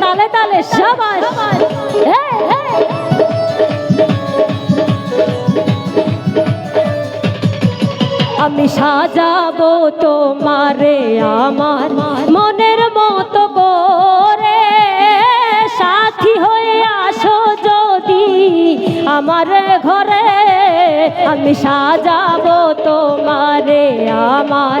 তালে তালে, সবাই। আমি সাজাবো তোমারে আমার মনের মতো করে। সাথী হয়ে আসো যদি আমার ঘরে। আমি সাজাবো তোমারে আমার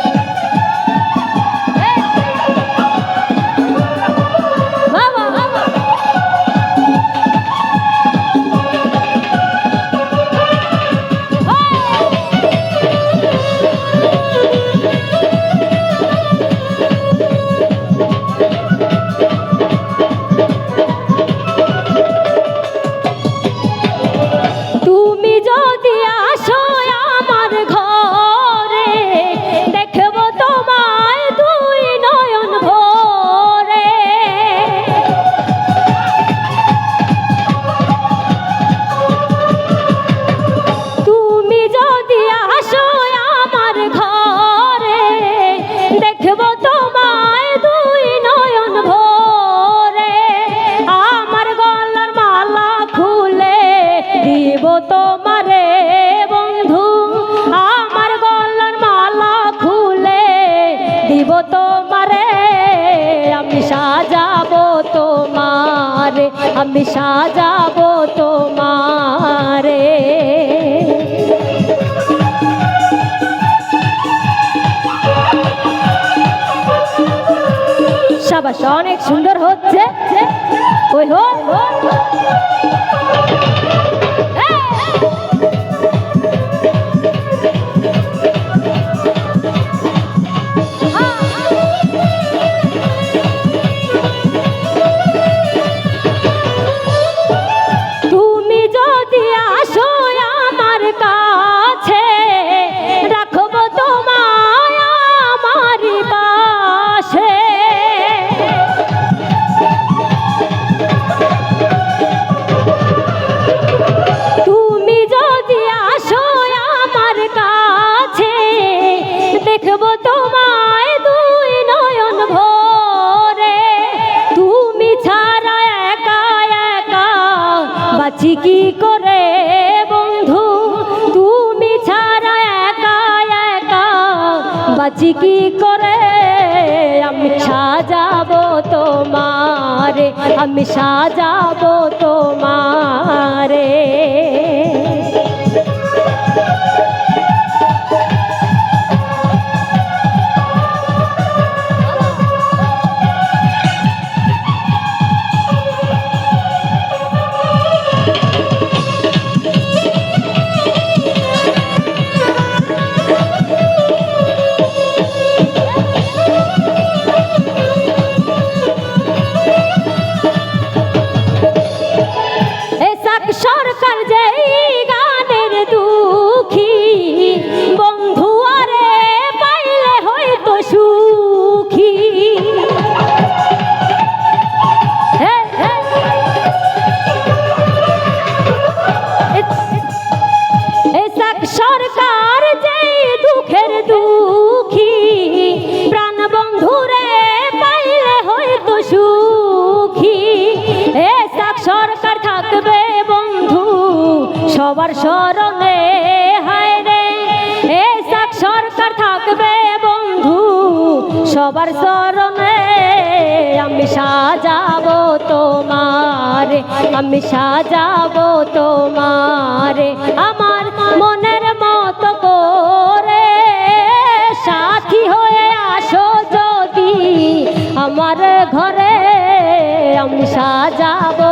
তোমারে আমি সাজাবো তোমারে আমি সাজাবো তোমারে। সাবাস অনেক সুন্দর হচ্ছে। ওই হো। বাঁচি কি করে আমি সাজাবো তোমারে আমি সাজাবো তোমারে। সরকার যেই সবার স্মরণে, হায় রে। এসাক সরকার থাকবে বন্ধু, সবার স্মরণে। আমি সাজাবো তোমারে, আমি সাজাবো তোমারে। আমার মনের মতো করে সাথী হয়ে আসো যদি, আমার ঘরে আমি সাজাবো